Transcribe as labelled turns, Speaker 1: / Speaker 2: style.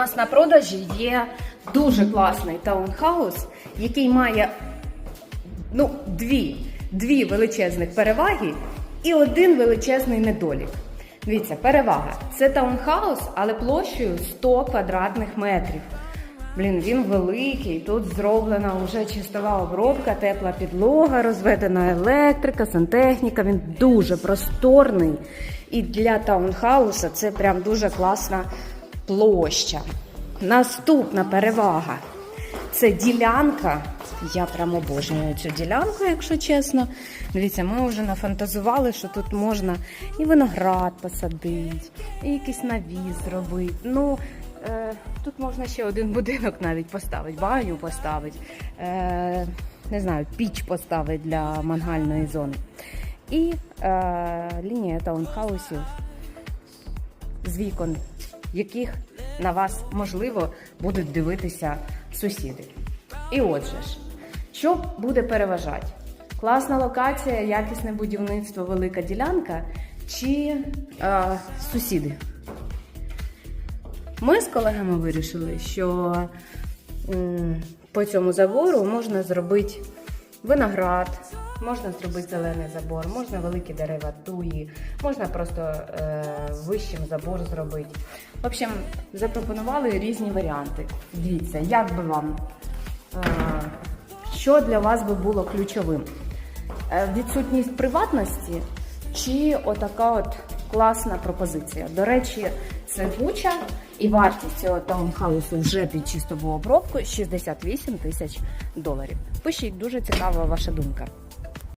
Speaker 1: У нас на продажі є дуже класний таунхаус, який має ну, дві, дві величезних переваги і один величезний недолік. Дивіться, перевага. Це таунхаус, але площею 100 квадратних метрів. Блін, він великий. Тут зроблена вже чистова обробка, тепла підлога, розведена електрика, сантехніка. Він дуже просторний. І для таунхауса це прям дуже класна площа. Наступна перевага це ділянка. Я прям обожнюю цю ділянку, якщо чесно. Дивіться, ми вже нафантазували, що тут можна і виноград посадити, і якийсь навіс зробити. Ну, е, тут можна ще один будинок навіть поставити, баню поставити, е, не знаю, піч поставити для мангальної зони. І е, лінія таунхаусів з вікон, яких на вас можливо будуть дивитися сусіди. І отже ж, що буде переважати? Класна локація, якісне будівництво, велика ділянка чи е, сусіди? Ми з колегами вирішили, що по цьому забору можна зробити виноград, можна зробити зелений забор, можна великі дерева туї, можна просто е, вищим забор зробити. В общем, запропонували різні варіанти. Дивіться, як би вам, е, що для вас би було ключовим? Е, відсутність приватності чи отака от класна пропозиція. До речі, це Буча і вартість цього таунхаусу вже під чистову обробку 68 тисяч доларів. Пишіть, дуже цікава ваша думка.